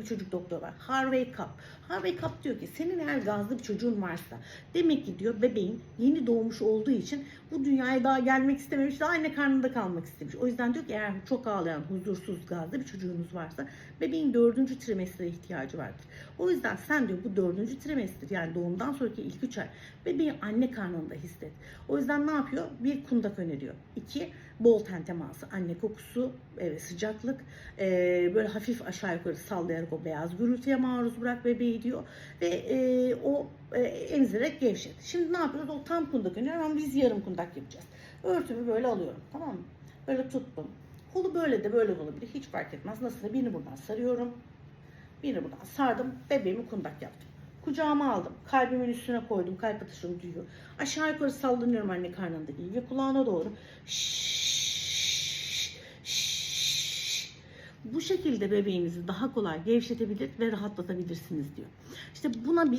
bir çocuk doktoru var. Harvey Cup. Harvey Cup diyor ki senin eğer gazlı bir çocuğun varsa demek ki diyor bebeğin yeni doğmuş olduğu için bu dünyaya daha gelmek istememiş, daha anne karnında kalmak istemiş. O yüzden diyor ki eğer çok ağlayan, huzursuz, gazlı bir çocuğunuz varsa bebeğin dördüncü trimestre ihtiyacı vardır. O yüzden sen diyor bu dördüncü trimester yani doğumdan sonraki ilk üç ay bebeği anne karnında hisset. O yüzden ne yapıyor? Bir kundak öneriyor. İki, bol ten teması, anne kokusu ve sıcaklık. Ee, böyle hafif aşağı yukarı sallayarak o beyaz gürültüye maruz bırak bebeği diyor. Ve e, o e, emzirerek gevşet. Şimdi ne yapıyoruz? O tam kundak öneriyor ama biz yarım kundak yapacağız. Örtümü böyle alıyorum tamam mı? Böyle tuttum. Kolu böyle de böyle de olabilir. Hiç fark etmez. Nasıl birini buradan sarıyorum. Birini buradan sardım. Bebeğimi kundak yaptım. Kucağıma aldım. Kalbimin üstüne koydum. Kalp atışım duyuyor. Aşağı yukarı sallanıyorum anne karnındaki ve kulağına doğru. Şşş, şşş. Bu şekilde bebeğinizi daha kolay gevşetebilir ve rahatlatabilirsiniz diyor. İşte buna bir